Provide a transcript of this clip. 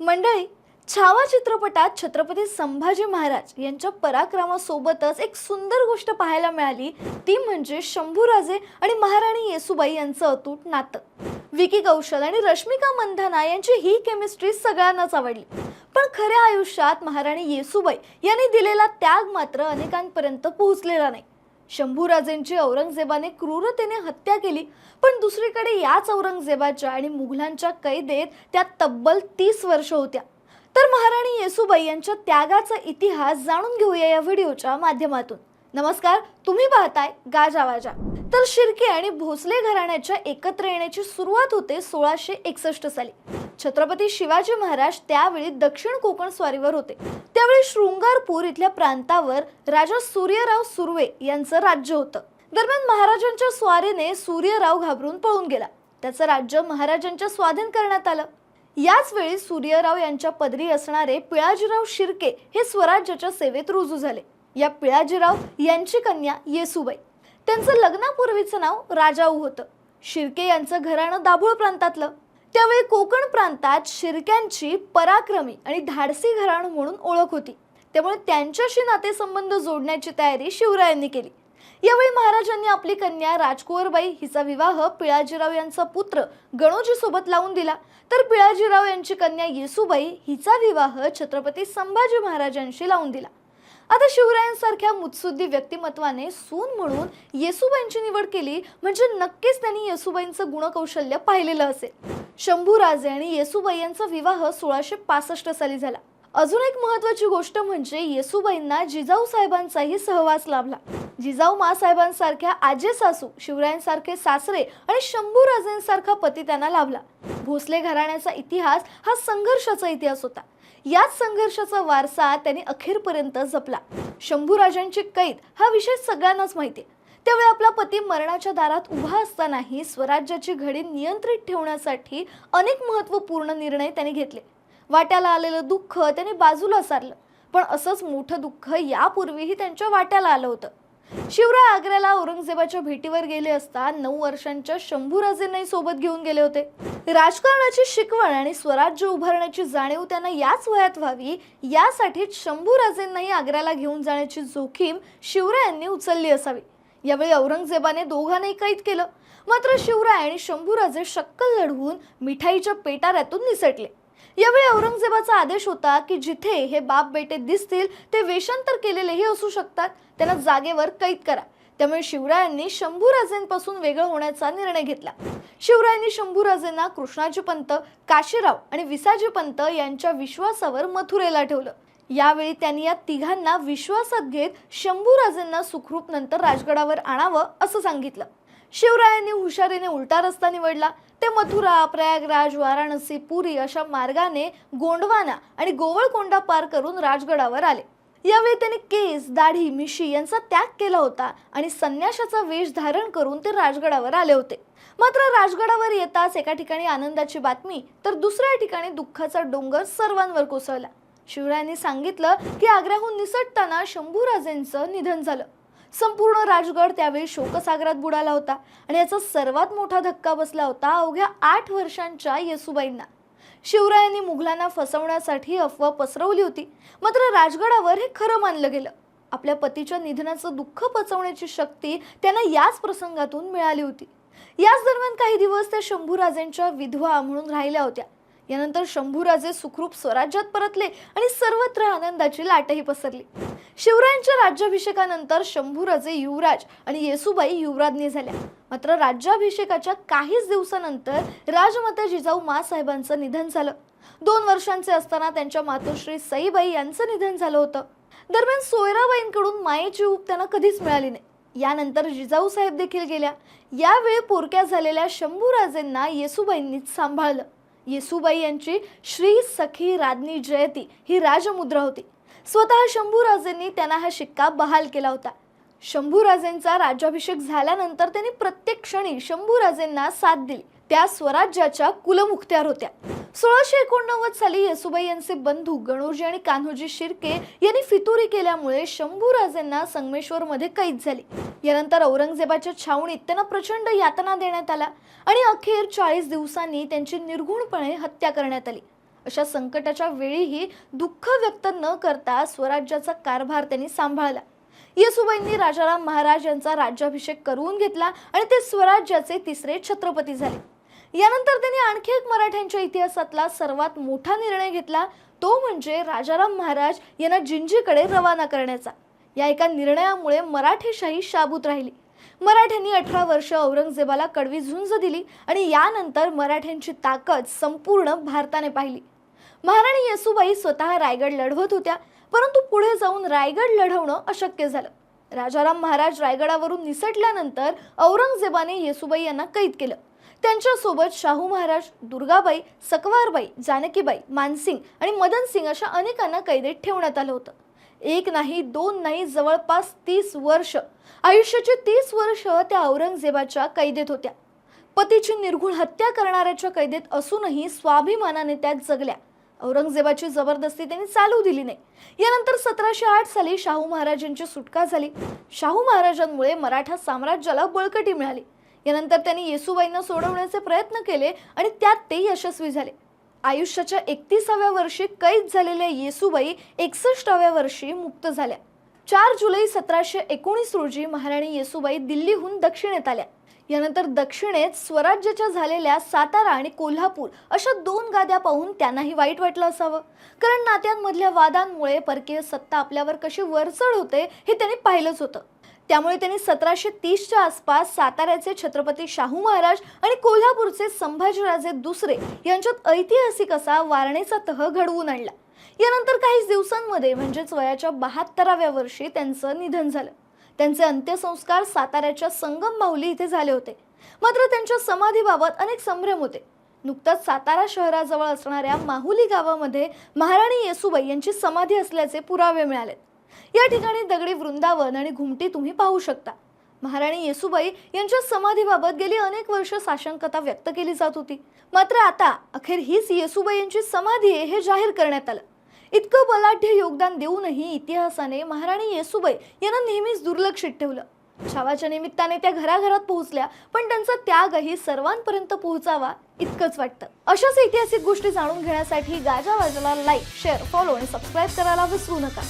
मंडळी छावा चित्रपटात छत्रपती संभाजी महाराज यांच्या पराक्रमासोबतच एक सुंदर गोष्ट पाहायला मिळाली. ती म्हणजे शंभूराजे आणि महाराणी येसुबाई यांचं अतूट नातं. विकी कौशल आणि रश्मिका मंधाना यांची ही केमिस्ट्री सगळ्यांनाच आवडली. पण खऱ्या आयुष्यात महाराणी येसुबाई यांनी दिलेला त्याग मात्र अनेकांपर्यंत पोहोचलेला नाही. शंभूराजेंची औरंगजेबाने क्रूरतेने हत्या केली पण दुसरीकडे याच औरंगजेबाच्या आणि मुघलांच्या कैदेत त्या तब्बल तीस वर्ष होत्या. तर महाराणी येसुबाई यांच्या त्यागाचा इतिहास जाणून घेऊया या व्हिडिओच्या माध्यमातून. नमस्कार तुम्ही पाहताय गाजा वाजा. तर शिर्के आणि भोसले घराण्याच्या एकत्र येण्याची सुरुवात होते सोळाशे एकसष्ट साली. छत्रपती शिवाजी महाराज त्यावेळी दक्षिण कोकण स्वारीवर होते. त्यावेळी शृंगारपूर इथल्या प्रांतावर राजा सूर्यराव सुर्वे यांचं राज्य होतं. दरम्यान महाराजांच्या स्वारीने सूर्यराव घाबरून पळून गेला. त्याचं राज्य महाराजांच्या स्वाधीन करण्यात आलं. याच वेळी सूर्यराव यांच्या पदरी असणारे पिळाजीराव शिर्के हे स्वराज्याच्या सेवेत रुजू झाले. या पिळाजीराव यांची कन्या येसुबाई. त्यांचं लग्नापूर्वीचं नाव राजाऊ होतं. शिर्के यांचं घराणं दाभोळ प्रांतातलं. त्यावेळी कोकण प्रांतात शिर्क्यांची पराक्रमी आणि धाडसी घराणं म्हणून ओळख होती. त्यामुळे त्यांच्याशी नातेसंबंध जोडण्याची तयारी शिवरायांनी केली. यावेळी महाराजांनी आपली कन्या राजकुवरबाई हिचा विवाह पिळाजीराव यांचा पुत्र गणोजी सोबत लावून दिला. तर पिळाजीराव यांची कन्या येसुबाई हिचा विवाह छत्रपती संभाजी महाराजांशी लावून दिला. आता शिवरायांसारख्या मुत्सुद्दी व्यक्तिमत्वाने सून म्हणून येसुबाईंची निवड केली म्हणजे नक्कीच त्यांनी येसुबाईंचं गुणकौशल्य पाहिलेलं असेल. शंभूराजे आणि येसुबाई यांचा विवाह सोळाशे पासष्ट साली झाला. अजून एक महत्वाची गोष्ट म्हणजे येसुबाईंना जिजाऊ साहेबांचाही सहवास लाभला. जिजाऊ मासाहेबांसारख्या आजे सासू शिवरायांसारखे सासरे आणि शंभूराजेंसारखा पती त्यांना लाभला. भोसले घराण्याचा इतिहास हा संघर्षाचा इतिहास होता. याच संघर्षाचा वारसा त्यांनी अखेरपर्यंत जपला. शंभूराजांची कैद हा विषय सगळ्यांनाच माहिती आहे. त्यावेळी आपला पती मरणाच्या दारात उभा असतानाही स्वराज्याची घडी नियंत्रित ठेवण्यासाठी अनेक महत्त्वपूर्ण निर्णय त्यांनी घेतले. वाट्याला आलेलं दुःख त्यांनी बाजूला सारलं. पण असंच मोठं दुःख यापूर्वीही त्यांच्या वाट्याला आलं होतं. शिवराय आग्र्याला औरंगजेबाच्या भेटीवर गेले असता नऊ वर्षांच्या शंभूराजेंनाही सोबत घेऊन गेले होते. राजकारणाची शिकवण आणि स्वराज्य उभारण्याची जाणीव त्यांना याच वयात व्हावी यासाठी शंभूराजेंनाही आग्र्याला घेऊन जाण्याची जोखीम शिवरायांनी उचलली असावी. यावेळी औरंगजेबाने दोघांनाही कैद केलं. मात्र शिवराय आणि शंभूराजे शक्कल लढवून मिठाईच्या पेटाऱ्यातून निसटले. यावेळी औरंगजेबाचा आदेश होता की जिथे हे बाप बेटे दिसतील ते वेषांतर केलेलेही असू शकतात. त्यांना जागेवर कैद करा. त्यामुळे शिवरायांनी शंभूराजेंपासून वेगळं होण्याचा निर्णय घेतला. शिवरायांनी शंभूराजेंना कृष्णाजी पंत काशीराव आणि विसाजी पंत यांच्या विश्वासावर मथुरेला ठेवलं. यावेळी त्यांनी या तिघांना विश्वासात घेत शंभूराजेंना सुखरूप नंतर राजगडावर आणावं असं सांगितलं. शिवरायांनी हुशारीने उलटा रस्ता निवडला. ते मथुरा प्रयागराज वाराणसी पुरी अशा मार्गाने गोंडवाना आणि गोवळकोंडा पार करून राजगडावर आले. यावेळी त्यांनी केस दाढी मिशी यांचा त्याग केला होता आणि संन्याशाचा वेश धारण करून ते राजगडावर आले होते. मात्र राजगडावर येताच एका ठिकाणी आनंदाची बातमी तर दुसऱ्या ठिकाणी दुःखाचा डोंगर सर्वांवर कोसळला. शिवरायांनी सांगितलं की आग्र्याहून निसटताना शंभूराजेंचं निधन झालं. संपूर्ण राजगड त्यावेळी शोकसागरात बुडाला होता आणि याचा सर्वात मोठा धक्का बसला होता अवघ्या आठ वर्षांच्या येसुबाईंना. शिवरायांनी मुघलांना फसवण्यासाठी अफवा पसरवली होती. मात्र राजगडावर हे खरं मानलं गेलं. आपल्या पतीच्या निधनाचं दुःख पचवण्याची शक्ती त्यांना याच प्रसंगातून मिळाली होती. याच दरम्यान काही दिवस त्या शंभूराजेंच्या विधवा म्हणून राहिल्या होत्या. यानंतर शंभूराजे सुखरूप स्वराज्यात परतले आणि सर्वत्र आनंदाची लाटही पसरली. शिवरायांच्या राज्याभिषेकानंतर शंभूराजे युवराज आणि येसुबाई युवराज्ञी झाल्या. मात्र राज्याभिषेकाच्या काहीच दिवसानंतर राजमाता जिजाऊ मासाहेबांचं निधन झालं. दोन वर्षांचे असताना त्यांच्या मातोश्री सईबाई यांचं निधन झालं होतं. दरम्यान सोयराबाईंकडून मायेची ऊब त्यांना कधीच मिळाली नाही. यानंतर जिजाऊ साहेब देखील गेल्या. यावेळी पोरक्या झालेल्या शंभूराजेंना येसुबाईंनीच सांभाळलं. येसुबाई यांची श्री सखी राज्ञी जयती ही राजमुद्रा होती. स्वतः शंभूराजेंनी त्यांना हा शिक्का बहाल केला होता. शंभूराजेंचा राज्याभिषेक झाल्यानंतर त्यांनी प्रत्येक क्षणी शंभूराजेंना साथ दिली. त्या स्वराज्याच्या कुलमुखत्यार होत्या. सोळाशे एकोणनव्वद साली येसुबाई यांचे बंधू गणोजी आणि कान्होजी शिर्के यांनी फितुरी केल्यामुळे शंभूराजेंना संगमेश्वरमध्ये कैद झाली. यानंतर औरंगजेबाच्या छावणीत त्यांना प्रचंड यातना देण्यात आल्या आणि अखेर चाळीस दिवसांनी त्यांची निर्घुणपणे हत्या करण्यात आली. अशा संकटाच्या वेळीही दुःख व्यक्त न करता स्वराज्याचा कारभार त्यांनी सांभाळला. येसुबाईंनी राजाराम महाराज यांचा राज्याभिषेक करून घेतला आणि ते स्वराज्याचे तिसरे छत्रपती झाले. यानंतर त्यांनी आणखी एक मराठ्यांच्या इतिहासातला सर्वात मोठा निर्णय घेतला. तो म्हणजे राजाराम महाराज यांना जिंजीकडे रवाना करण्याचा. या एका निर्णयामुळे मराठेशाही शाबूत राहिली. मराठ्यांनी अठरा वर्ष औरंगजेबाला कडवी झुंज दिली आणि यानंतर मराठ्यांची ताकद संपूर्ण भारताने पाहिली. महाराणी येसुबाई स्वतः रायगड लढवत होत्या परंतु पुढे जाऊन रायगड लढवणं अशक्य झालं. राजाराम महाराज रायगडावरून निसटल्यानंतर औरंगजेबाने येसुबाई यांना कैद केलं. त्यांच्यासोबत शाहू महाराज दुर्गाबाई सकवारबाई जानकीबाई मानसिंग आणि मदनसिंग अशा अनेकांना कैदेत ठेवण्यात आलं होतं. एक नाही दोन नाही जवळपास तीस वर्ष. आयुष्याची तीस वर्ष त्या औरंगजेबाच्या कैदेत होत्या. पतीची निर्घुण हत्या करणाऱ्याच्या कैदेत असूनही स्वाभिमानाने त्यात जगल्या. औरंगजेबाची जबरदस्ती त्यांनी चालू दिली नाही. यानंतर सतराशे आठ साली शाहू महाराजांची सुटका झाली. शाहू महाराजांमुळे मराठा साम्राज्याला बळकटी मिळाली. यानंतर त्यांनी येसूबाईंना सोडवण्याचे प्रयत्न केले आणि त्यात ते यशस्वी झाले. आयुष्याच्या एकतीसाव्या वर्षी कैद झालेल्या येसूबाई एकसष्टाव्या वर्षी मुक्त झाल्या. चार जुलै सतराशे एकोणीस रोजी महाराणी येसूबाई दिल्लीहून दक्षिणेत आल्या. यानंतर दक्षिणेत स्वराज्याच्या झालेल्या सातारा आणि कोल्हापूर अशा दोन गाद्या पाहून त्यांनाही वाईट वाटलं असावं. कारण नात्यांमधल्या वादांमुळे परकीय सत्ता आपल्यावर कशी वरचढ होते हे त्यांनी पाहिलंच होतं. त्यामुळे त्यांनी सतराशे तीसच्या आसपास साताऱ्याचे छत्रपती शाहू महाराज आणि कोल्हापूरचे संभाजीराजे दुसरे यांच्यात ऐतिहासिक असा वारणेचा तह घडवून आणला. यानंतर काहीच दिवसांमध्ये म्हणजेच वयाच्या बहात्तराव्या वर्षी त्यांचं निधन झालं. त्यांचे अंत्यसंस्कार साताऱ्याच्या संगम माहुली इथे झाले होते. मात्र त्यांच्या समाधीबाबत अनेक संभ्रम होते. नुकताच सातारा शहराजवळ असणाऱ्या माहुली गावामध्ये महाराणी येसुबाई यांची समाधी असल्याचे पुरावे मिळालेत. या ठिकाणी दगडी वृंदावन आणि घुमटी तुम्ही पाहू शकता. महाराणी येसुबाई यांच्या समाधीबाबत गेली अनेक वर्ष साशंकता व्यक्त केली जात होती. मात्र आता अखेर हीच येसुबाई यांची समाधी आहे हे जाहीर करण्यात आलं. इतकं बलाढ्य योगदान देऊनही इतिहासाने महाराणी येसुबाई यांना नेहमीच दुर्लक्षित ठेवलं. छावाच्या निमित्ताने त्या घराघरात पोहोचल्या पण त्यांचा त्यागही सर्वांपर्यंत पोहोचावा इतकंच वाटतं. अशाच ऐतिहासिक गोष्टी जाणून घेण्यासाठी गाजा वाजाला लाईक शेअर फॉलो आणि सबस्क्राईब करायला विसरू नका.